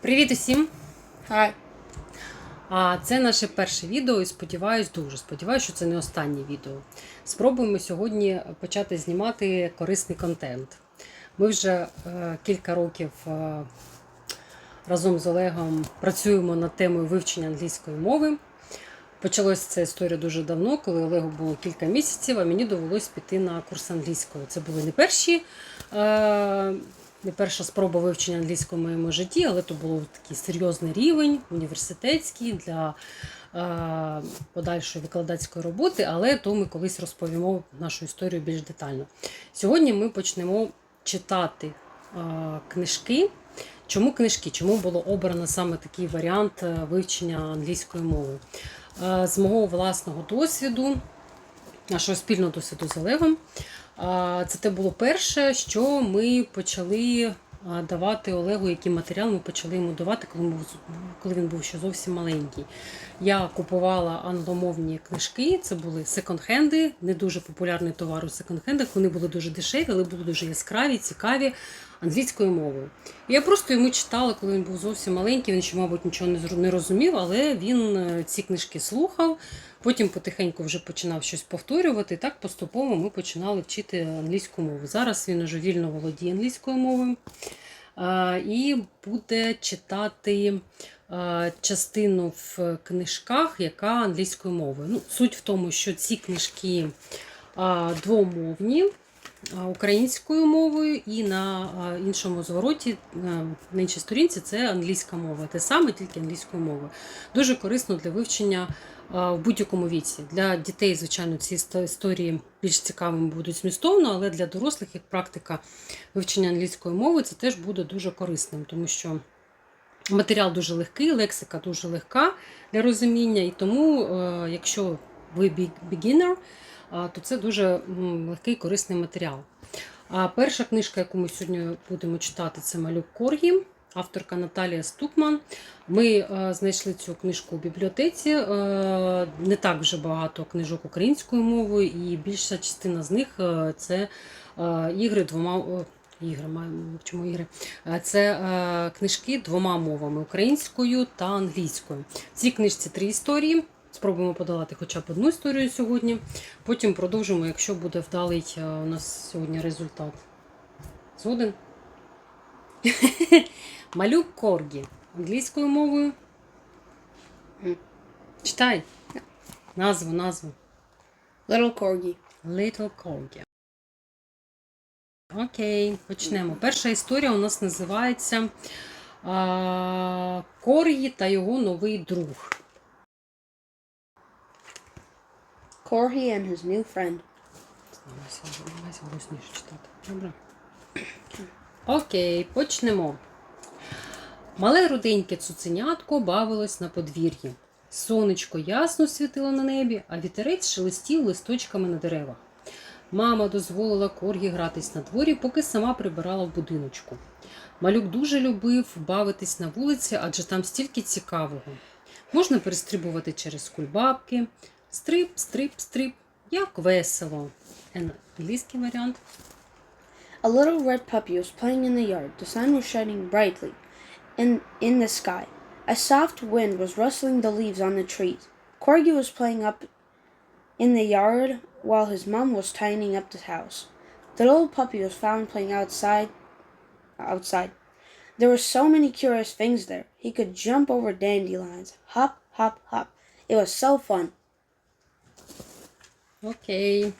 Привіт усім! Hi. А це наше перше відео і сподіваюсь, дуже сподіваюся, що це не останнє відео. Спробуємо сьогодні почати знімати корисний контент. Ми вже е, кілька років е, разом з Олегом працюємо над темою вивчення англійської мови. Почалася ця історія дуже давно, коли Олегу було кілька місяців, а мені довелось піти на курс англійської. Це були не перші. Е, не перша спроба вивчення англійської в моєму житті, але то був такий серйозний рівень, університетський для е, подальшої викладацької роботи, але то ми колись розповімо нашу історію більш детально. Сьогодні ми почнемо читати е, книжки. Чому книжки? Чому було обрано саме такий варіант е, вивчення англійської мови? Е, з мого власного досвіду, нашого спільного досвіду з Олегом. Це те було перше, що ми почали давати Олегу, який матеріал ми почали йому давати, коли він був ще зовсім маленький. Я купувала англомовні книжки, це були секонд-хенди, не дуже популярний товар у секонд-хендах. Вони були дуже дешеві, але були дуже яскраві, цікаві англійською мовою. Я просто йому читала, коли він був зовсім маленький, він ще, мабуть, нічого не розумів, але він е, ці книжки слухав. Потім потихеньку вже починав щось повторювати. І так поступово ми починали вчити англійську мову. Зараз він уже вільно володіє англійською мовою і буде читати частину в книжках, яка англійською мовою. Ну, суть в тому, що ці книжки двомовні. Українською мовою і на іншому звороті, на на іншій сторінці це англійська мова. Те саме, тільки англійською мовою. Дуже корисно для вивчення в будь-якому віці. Для дітей, звичайно, ці історії більш цікавими будуть змістовно, але для дорослих, як практика вивчення англійської мови, це теж буде дуже корисним, тому що матеріал дуже легкий, лексика дуже легка для розуміння, і тому, е, якщо ви beginner, то це дуже легкий корисний матеріал. А перша книжка, яку ми сьогодні будемо читати, це Малюк Коргі, авторка Наталія Ступман. Ми е, знайшли цю книжку у бібліотеці. Е, не так вже багато книжок українською мовою, і більша частина з них е, це ігри двома. Ігри, чому ігри? Це е, книжки двома мовами українською та англійською. В цій книжці три історії. Спробуємо подолати хоча б одну історію сьогодні. Потім продовжимо, якщо буде вдалий е, у нас сьогодні результат. Згоден? Малюк Коргі. Англійською мовою. Читай. Назву, назву. Little Corgi. Little Corgi. Окей, почнемо. Перша історія у нас називається Коргі та його новий друг. Corgi and his new friend. Добре. Окей, почнемо. Мале руденьке цуценятко бавилось на подвір'ї. Сонечко ясно світило на небі, а вітерець шелестів листочками на деревах. Мама дозволила коргі гратись на дворі, поки сама прибирала в будиночку. Малюк дуже любив бавитись на вулиці, адже там стільки цікавого. Можна перестрибувати через кульбабки. Стрип, стрип, стрип. Як весело. Е, Англійський варіант. A little red puppy was playing in the yard. The sun was shining brightly in, in the sky. A soft wind was rustling the leaves on the trees. Corgi was playing up in the yard while his mom was tidying up the house. The little puppy was found playing outside. Outside. There were so many curious things there. He could jump over dandelions. Hop, hop, hop. It was so fun. Окей.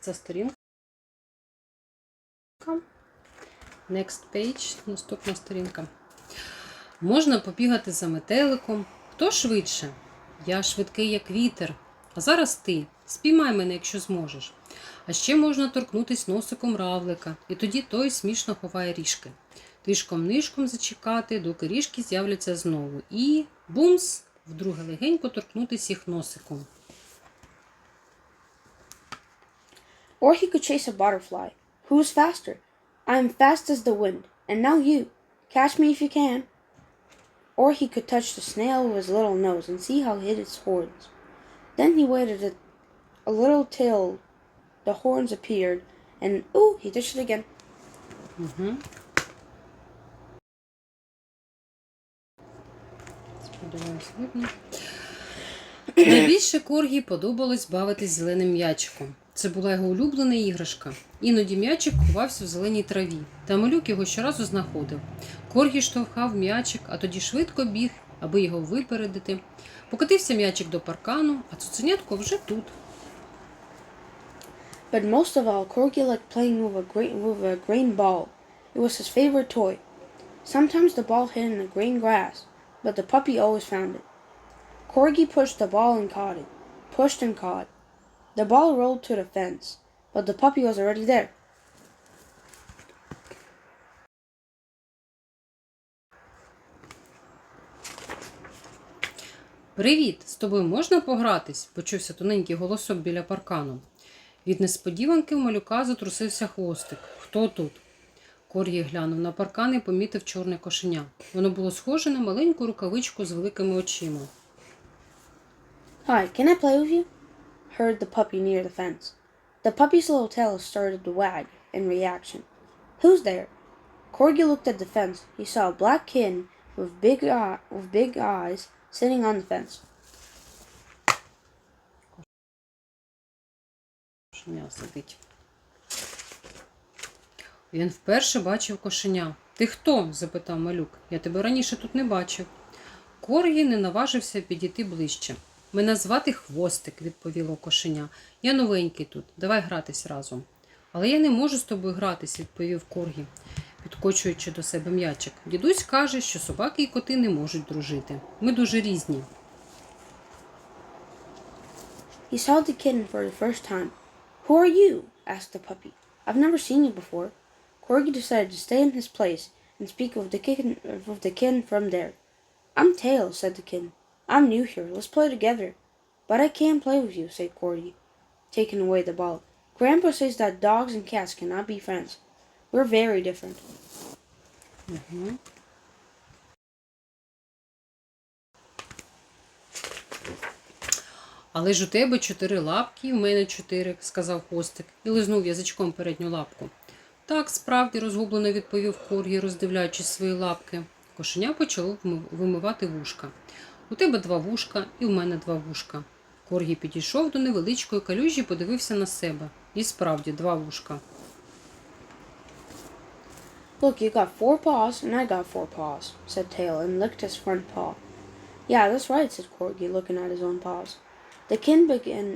Це сторінка. Next page. Наступна сторінка. Можна побігати за метеликом. Хто швидше? Я швидкий, як вітер. А зараз ти. Спіймай мене, якщо зможеш. А ще можна торкнутись носиком равлика, і тоді той смішно ховає ріжки. Тишком-нишком зачекати, доки ріжки з'являться знову. І бумс! Вдруге легенько торкнутись їх носиком. Or he could chase a butterfly. Who's faster? I am fast as the wind, and now you. Catch me if you can. Or he could touch the snail with his little nose and see how it hit its horns. Then he waited a, a little till the horns appeared, and ooh, he touched it again. Mm-hmm. Найбільше Коргі подобалось бавитись зеленим м'ячиком. Це була його улюблена іграшка. Іноді м'ячик ховався в зеленій траві, та малюк його щоразу знаходив. Коргі штовхав м'ячик, а тоді швидко біг, аби його випередити. Покотився м'ячик до паркану, а цуценятко вже тут. But most of all, Corgi liked playing with a, great, with a green ball. It was his favorite toy. Sometimes the ball hid in the green grass, but the puppy always found it. Corgi pushed the ball and caught it, pushed and caught. The ball rolled to the fence, but the puppy was already there. Привіт! З тобою можна погратись? почувся тоненький голосок біля паркану. Від несподіванки в малюка затрусився хвостик. Хто тут? Кор'ї глянув на паркан і помітив чорне кошеня. Воно було схоже на маленьку рукавичку з великими очима. Hi, can I play with you? Heard the puppy near the fence. The puppy's little tail started to wag in reaction. Who's there? Corgi looked at the fence. He saw a black kitten with big eye, with big eyes sitting on the fence. Кошеня сидить. Він вперше бачив кошеня. Ти хто? запитав малюк. Я тебе раніше тут не бачив. Коргі не наважився підійти ближче. Мене звати Хвостик, відповіло кошеня. Я новенький тут. Давай гратись разом. Але я не можу з тобою гратись, відповів Коргі, підкочуючи до себе м'ячик. Дідусь каже, що собаки і коти не можуть дружити. Ми дуже різні. He saw the kitten for the first time. Who are you? asked the puppy. I've never seen you before. Corgi decided to stay in his place and speak with the kitten with the kitten from there. I'm Tail, said the kitten. I'm new here. Let's play together. But I can't play with you, said Corgi, taking away the ball. Grandpa says that dogs and cats cannot be friends. We're very different. Угу. Але ж у тебе чотири лапки, і в мене чотири, сказав хвостик і лизнув язичком передню лапку. Так, справді, розгублено відповів Коргі, роздивляючись свої лапки. Кошеня почало вимивати вушка. У тебе два вушка, і в мене два вушка. Коргі підійшов до невеличкої калюжі подивився на себе. І справді два вушка. Look, you got four paws, and I got four paws, said Tail, and licked his front paw. Yeah, that's right, said Corgi, looking at his own paws. The kin began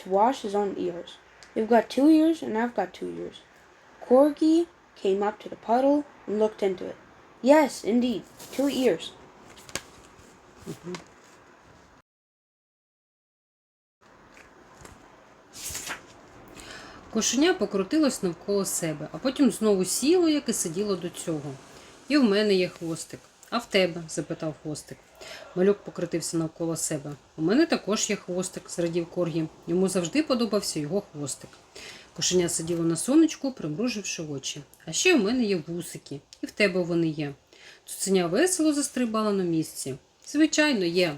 to wash his own ears. You've got two ears, and I've got two ears. Corgi came up to the puddle and looked into it. Yes, indeed, two ears. Кошеня покрутилось навколо себе, а потім знову сіло, як і сиділо до цього. І в мене є хвостик. А в тебе? запитав хвостик. Малюк покрутився навколо себе. У мене також є хвостик, зрадів Коргі. Йому завжди подобався його хвостик. Кошеня сиділо на сонечку, примруживши очі. А ще в мене є вусики, і в тебе вони є. Цуценя весело застрибала на місці. Звичайно, є.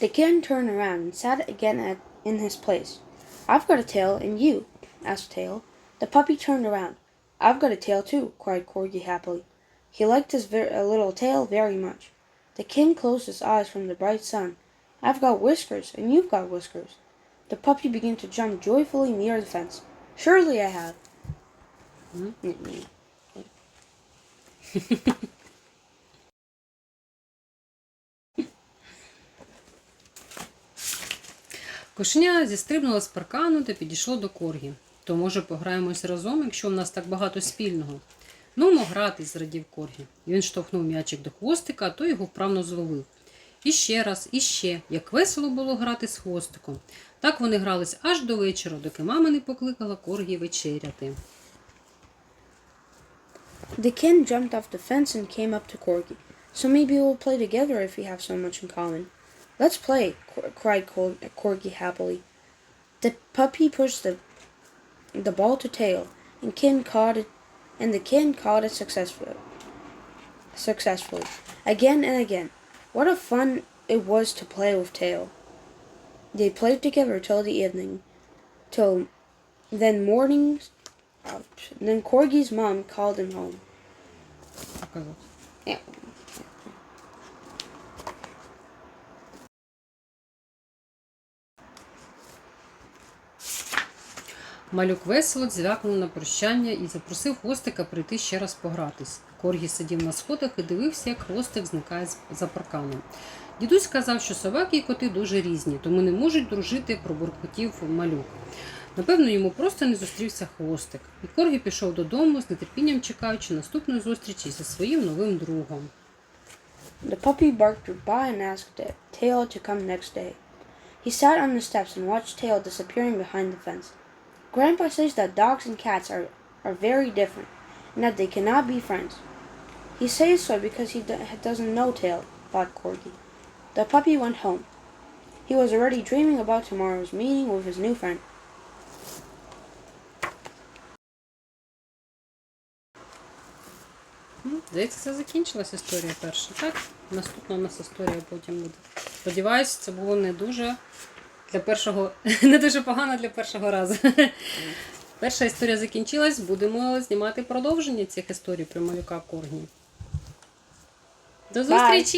The kitten turned around and sat again at, in his place. I've got a tail, and you? asked Tail. The puppy turned around. I've got a tail too, cried Corgi happily. He liked his ver- uh, little tail very much. The king closed his eyes from the bright sun. I've got whiskers, and you've got whiskers. The puppy began to jump joyfully near the fence. Surely I have. Mm-mm. Кошеня зістрибнула з паркану та підійшло до коргі. То, може, пограємось разом, якщо в нас так багато спільного. Ну, мо гратись, зрадів коргі. Він штовхнув м'ячик до хвостика, а той його вправно зловив. І ще раз, і ще, як весело було грати з хвостиком. Так вони грались аж до вечора, доки мама не покликала коргі вечеряти. The kin jumped off the fence and came up to Corgi. So maybe we'll play together if we have so much in common. Let's play, cried Cor Corgi happily. The puppy pushed the, the ball to tail, and Ken caught it, and the Ken caught it successfully. Successfully, again and again. What a fun it was to play with tail. They played together till the evening, till then morning. Out. Then Corgi's mom called him home. Yeah. Малюк весело дзвякнув на прощання і запросив хвостика прийти ще раз погратись. Коргі сидів на сходах і дивився, як хвостик зникає за парканом. Дідусь сказав, що собаки і коти дуже різні, тому не можуть дружити, пробуркотів малюк. Напевно, йому просто не зустрівся хвостик. І Коргі пішов додому, з нетерпінням чекаючи наступної зустрічі зі своїм новим другом. The puppy barked goodbye and asked Tail to come next day. He sat on the steps and watched Tail disappearing behind the fence. Grandpa says that dogs and cats are, are very different and that they cannot be friends. He says so because he do- doesn't know Tail, thought Corgi. The puppy went home. He was already dreaming about tomorrow's meeting with his new friend. Ну, Здається, це закінчилась історія перша, так? Наступна у нас історія потім буде. Сподіваюсь, це було не дуже для першого, не дуже погано для першого разу. Перша історія закінчилась, будемо знімати продовження цих історій про малюка Коргі. До зустрічі!